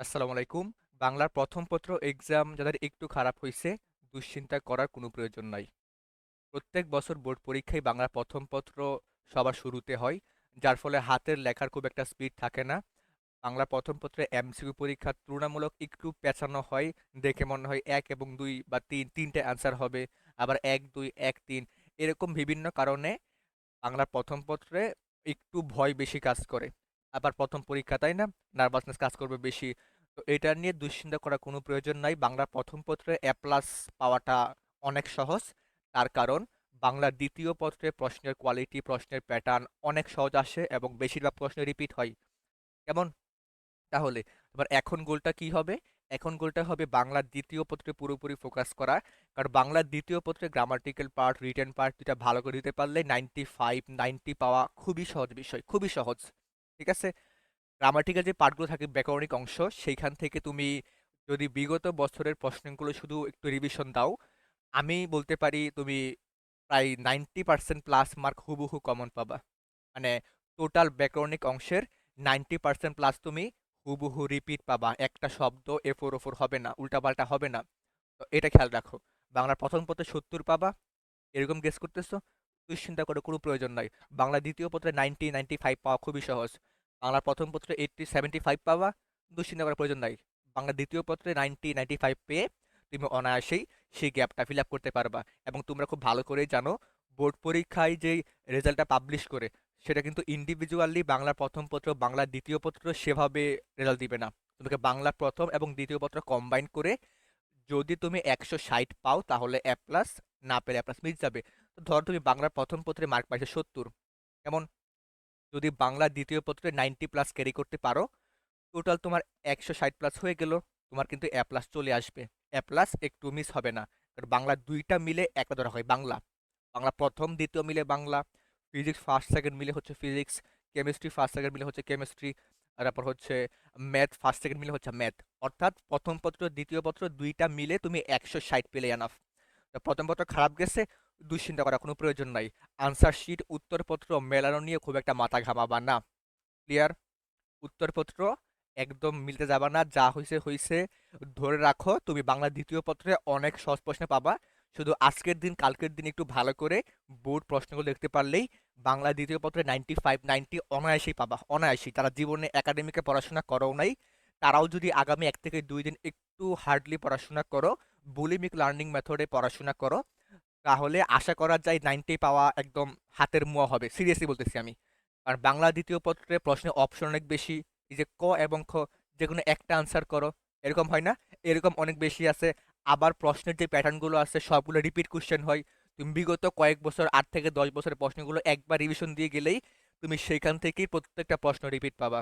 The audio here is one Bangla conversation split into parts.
আসসালামু আলাইকুম। বাংলার প্রথম পত্র এক্সাম যাদের একটু খারাপ হয়েছে দুশ্চিন্তা করার কোনো প্রয়োজন নাই। প্রত্যেক বছর বোর্ড পরীক্ষায় বাংলার প্রথম পত্র সবার শুরুতে হয়, যার ফলে হাতের লেখার খুব একটা স্পিড থাকে না। বাংলা প্রথম পত্রে এমসিকিউ পরীক্ষা তুলনামূলক একটু পেঁচানো হয়, দেখে মনে হয় এক এবং দুই বা তিন, তিনটে অ্যান্সার হবে, আবার এক, দুই, এক, তিন, এরকম বিভিন্ন কারণে বাংলার প্রথম পত্রে একটু ভয় বেশি কাজ করে। আবার প্রথম পরীক্ষা, তাই না? নার্ভাসনেস কাজ করবে বেশি। তো এটা নিয়ে দুশ্চিন্তা করার কোনো প্রয়োজন নাই। বাংলার প্রথম পত্রে এ প্লাস পাওয়াটা অনেক সহজ। তার কারণ, বাংলার দ্বিতীয় পত্রে প্রশ্নের কোয়ালিটি প্রশ্নের প্যাটার্ন অনেক সহজ আসে এবং বেশিরভাগ প্রশ্ন রিপিট হয়। কেমন? তাহলে, এবার এখন গোলটা কি হবে? এখন গোলটা হবে বাংলার দ্বিতীয় পত্রে পুরোপুরি ফোকাস করা। কারণ বাংলার দ্বিতীয় পত্রে গ্রামাটিক্যাল পার্ট রিটেন পার্ট দুটা ভালো করে দিতে পারলে নাইনটি ফাইভ নাইনটি পাওয়া খুবই সহজ বিষয়, খুবই সহজ। ঠিক আছে? গ্রামাটিক্যাল যে পার্টগুলো থাকে ব্যাকরণিক অংশ, সেইখান থেকে তুমি যদি বিগত বছরের প্রশ্নগুলো শুধু একটু রিভিশন দাও, আমি বলতে পারি তুমি প্রায় নাইনটি পার্সেন্ট প্লাস মার্ক হুবহু কমন পাবা। মানে টোটাল ব্যাকরণিক অংশের নাইনটি পার্সেন্ট প্লাস তুমি হুবহু রিপিট পাবা। একটা শব্দ এফোর ওফোর হবে না, উল্টাপাল্টা হবে না। তো এটা খেয়াল রাখো। বাংলার প্রথম পত্রে সত্তর পাবা। এরকম গেস করতেছো? দুশ্চিন্তা করে, কোনো প্রয়োজন নাই। বাংলা দ্বিতীয় পত্রে নাইনটি নাইনটি ফাইভ পাওয়া খুবই সহজ। বাংলার প্রথম পত্রে এইটটি সেভেন্টি ফাইভ পাওয়া দুশ্চিন্তা করার প্রয়োজন নাই। বাংলা দ্বিতীয় পত্রে নাইনটি নাইনটি ফাইভ পেয়ে তুমি অনায়াসেই সেই গ্যাপটা ফিল আপ করতে পারবা। এবং তোমরা খুব ভালো করেই জানো, বোর্ড পরীক্ষায় যেই রেজাল্টটা পাবলিশ করে, সেটা কিন্তু ইন্ডিভিজুয়ালি বাংলার প্রথম পত্র, বাংলার দ্বিতীয় পত্র সেভাবে রেজাল্ট দিবে না। তোমাকে বাংলা প্রথম এবং দ্বিতীয় পত্র কম্বাইন করে যদি তুমি একশো ষাট পাও, তাহলে এ প্লাস না পেলে এ প্লাস মিস যাবে। ধর তুমি বাংলার প্রথম পত্রে মার্ক পাইছো সত্তর এমন যদি বাংলা দ্বিতীয় পত্রে নাইনটি প্লাস ক্যারি করতে পারো টোটাল তোমার একশো ষাট প্লাস হয়ে গেল, তোমার কিন্তু এ প্লাস চলে আসবে। এ প্লাস একটু মিস হবে না, কারণ বাংলা দুইটা মিলে একটা ধরা হয়, বাংলা। বাংলা প্রথম, দ্বিতীয় মিলে বাংলা ফিজিক্স ফার্স্ট সেকেন্ড মিলে হচ্ছে ফিজিক্স কেমিস্ট্রি ফার্স্ট সেকেন্ড মিলে হচ্ছে কেমিস্ট্রি তারপর হচ্ছে ম্যাথ ফার্স্ট সেকেন্ড মিলে হচ্ছে ম্যাথ অর্থাৎ প্রথম পত্র, দ্বিতীয় পত্র দুইটা মিলে তুমি একশো ষাট পেলে এনাফ প্রথম পত্র খারাপ গেছে দুশ্চিন্তা করার কোনো প্রয়োজন নাই। আনসার শিট উত্তরপত্র মেলানো নিয়ে খুব একটা মাথা ঘামাবা না। ক্লিয়ার উত্তরপত্র একদম মিলতে যাবা না, যা হয়েছে হয়েছে ধরে রাখো, তুমি বাংলা দ্বিতীয় পত্রে অনেক সহজ প্রশ্ন পাবা। শুধু আজকের দিন, কালকের দিন একটু ভালো করে বোর্ড প্রশ্নগুলো দেখতে পারলেই বাংলা দ্বিতীয় পত্রে নাইনটি ফাইভ নাইনটি অনায়াসেই পাবা, অনায়াসই। তারা জীবনে একাডেমিকে পড়াশোনা করো নাই, তারাও যদি আগামী এক থেকে দুই দিন একটু হার্ডলি পড়াশোনা করো বুলিমিক লার্নিং মেথডে পড়াশোনা করো তাহলে আশা করা যায় নাইনটি পাওয়া একদম হাতের মুয়া হবে। সিরিয়াসলি বলতেছি আমি। কারণ বাংলা দ্বিতীয় পত্রে প্রশ্নের অপশন অনেক বেশি। এই যে ক এবং খ যে কোনো একটা আনসার করো। এরকম হয় না? এরকম অনেক বেশি আছে। আবার প্রশ্নের যে প্যাটার্নগুলো আছে, সবগুলো রিপিট কোশ্চেন হয়। তুমি বিগত কয়েক বছর, আট থেকে দশ বছরের প্রশ্নগুলো একবার রিভিশন দিয়ে গেলেই তুমি সেখান থেকেই প্রত্যেকটা প্রশ্ন রিপিট পাবা।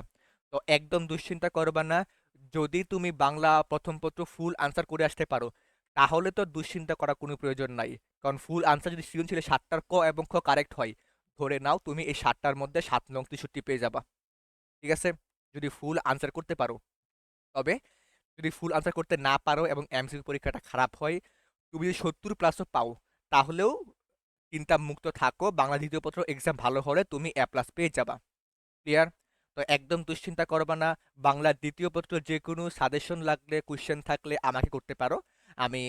তো একদম দুশ্চিন্তা করবা না। যদি তুমি বাংলা প্রথম পত্র ফুল আনসার করে আসতে পারো তাহলে তো দুশ্চিন্তা করার কোনো প্রয়োজন নাই। কারণ ফুল আনসার যদি সৃজনশীলে সাতটার ক এবং খ কারেক্ট হয়, ধরে নাও তুমি এই সাতটার মধ্যে সাত নং তেষট্টি পেয়ে যাবা। ঠিক আছে? যদি ফুল আনসার করতে পারো। তবে যদি ফুল আনসার করতে না পারো এবং এমসিকিউ পরীক্ষাটা খারাপ হয়, তুমি যদি সত্তর প্লাসও পাও, তাহলেও চিন্তা মুক্ত থাকো, বাংলা দ্বিতীয় পত্র এক্সাম ভালো হলে তুমি এ প্লাস পেয়ে যাবা। ক্লিয়ার তো একদম দুশ্চিন্তা করবা না। বাংলার দ্বিতীয় পত্র যে কোনো সাজেশন লাগলে কোয়েশ্চেন থাকলে আমাকে করতে পারো। আমি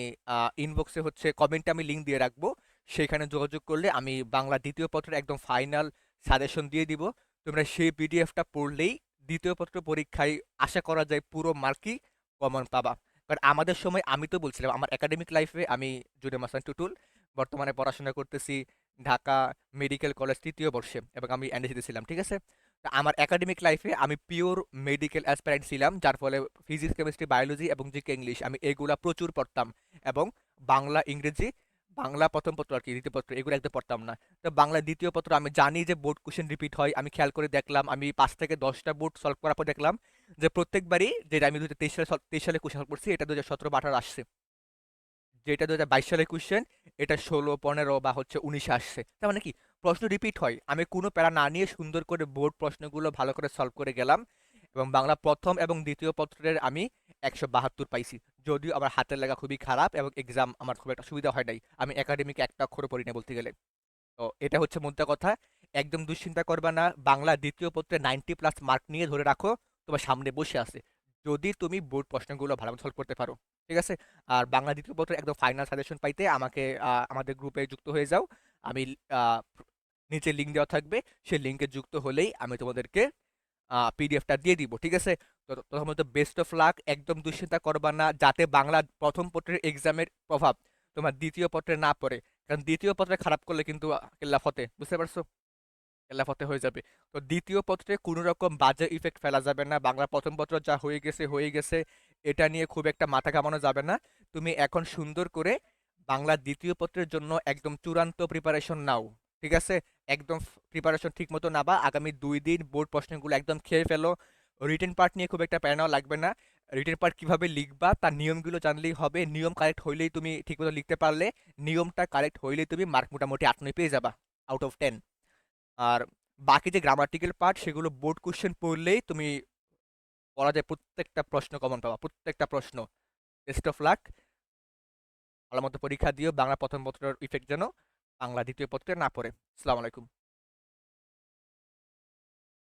ইনবক্সে হচ্ছে কমেন্টে আমি লিঙ্ক দিয়ে রাখব। সেখানে যোগাযোগ করলে আমি বাংলা দ্বিতীয় পত্রের একদম ফাইনাল সাজেশন দিয়ে দিব। তোমরা সেই পিডিএফটা পড়লেই দ্বিতীয় পত্র পরীক্ষায় আশা করা যায় পুরো মার্কই কমন পাবা। কারণ আমাদের সময়, আমি তো বলছিলাম, আমার একাডেমিক লাইফে আমি জুনে মাসান টুটুল, বর্তমানে পড়াশোনা করতেছি ঢাকা মেডিকেল কলেজ তৃতীয় বর্ষে, এবং আমি এনএসিতে ছিলাম, ঠিক আছে? আমার একাডেমিক লাইফে আমি পিওর মেডিকেল অ্যাসপারেন্ট ছিলাম, যার ফলে ফিজিক্স কেমিস্ট্রি বায়োলজি এবং জিকে ইংলিশ আমি এগুলা প্রচুর পড়তাম এবং বাংলা, ইংরেজি, বাংলা প্রথম পত্র আর কি, দ্বিতীয় পত্র এগুলো একদম পড়তাম না। তো বাংলা দ্বিতীয় পত্র আমি জানি যে বোর্ড কোশ্চেন রিপিট হয়, আমি খেয়াল করে দেখলাম, আমি পাঁচ থেকে দশটা বোর্ড সলভ করার পর দেখলাম যে প্রত্যেকবারই যেটা আমি দু হাজার তেইশ সালে তেইশ সালে কোশ্চেন করছি, এটা দু হাজার সতেরো আঠারো আসছে। যেটা দু হাজার বাইশ সালে কোশ্চেন এটা ষোলো, পনেরো বা হচ্ছে উনিশে আসছে। তার মানে কি? প্রশ্ন রিপিট হয়। আমি কোনো প্যারা না নিয়ে সুন্দর করে বোর্ড প্রশ্নগুলো ভালো করে সলভ করে গেলাম এবং বাংলা প্রথম এবং দ্বিতীয় পত্রের আমি একশো বাহাত্তর পাইছি। যদিও আমার হাতের লেখা খুবই খারাপ এবং এক্সাম আমার খুব একটা সুবিধা হয় নাই। আমি একাডেমিকে একটা অক্ষরও পড়ি না বলতে গেলে। তো এটা হচ্ছে মুদ্রা কথা। একদম দুশ্চিন্তা করবা না। বাংলা দ্বিতীয় পত্রে নাইনটি প্লাস মার্ক নিয়ে ধরে রাখো। তোমার সামনে বসে আছে। যদি তুমি বোর্ড প্রশ্নগুলো ভালো সলভ করতে পারো। ঠিক আছে? আর বাংলা দ্বিতীয় পত্রে একদম ফাইনাল সাজেশন পাইতে আমাকে আমাদের গ্রুপে যুক্ত হয়ে যাও। আমি নিচে লিঙ্ক দেওয়া থাকবে সেই লিঙ্কে যুক্ত হলেই আমি তোমাদেরকে পিডিএফটা দিয়ে দিব, ঠিক আছে? তো প্রথমত বেস্ট অফ লাক একদম দুশ্চিন্তা করবা না, যাতে বাংলা প্রথম পত্রের এক্সামের প্রভাব তোমার দ্বিতীয় পত্রে না পড়ে। কারণ দ্বিতীয় পত্রে খারাপ করলে কিন্তু কেল্লা ফতে, বুঝতে পারছ? কেল্লা ফতে হয়ে যাবে। তো দ্বিতীয় পত্রে কোনো রকম বাজে ইফেক্ট ফেলা যাবে না, বাংলা প্রথম পত্র যা হয়ে গেছে হয়ে গেছে, এটা নিয়ে খুব একটা মাথা কামানো যাবে না। তুমি এখন সুন্দর করে বাংলা দ্বিতীয় পত্রের জন্য একদম চূড়ান্ত প্রিপারেশন নাও। ঠিক আছে? একদম প্রিপারেশন ঠিক মতো নাবা। আগামী দুই দিন বোর্ড প্রশ্নগুলো একদম খেয়ে ফেলো। রিটেন পার্ট নিয়ে খুব একটা প্যারানাও লাগবে না। রিটেন পার্ট কীভাবে লিখবা, তার নিয়মগুলো জানলেই হবে। নিয়ম কারেক্ট হইলেই তুমি ঠিকমতো লিখতে পারলে। নিয়মটা কারেক্ট হইলেই তুমি মার্ক মোটামুটি আট নয় পেয়ে যাবা আউট অফ টেন আর বাকি যে গ্রামাটিক্যাল পার্ট সেগুলো বোর্ড কোশ্চেন পড়লেই তুমি পড়া যায় প্রত্যেকটা প্রশ্ন কমন পাবা। প্রত্যেকটা প্রশ্ন। বেস্ট অফ লাক ভালো মতো পরীক্ষা দিও। বাংলা প্রথম পত্রের ইফেক্ট যেন বাংলা দ্বিতীয় পত্রের না পড়ে। আসসালামু আলাইকুম।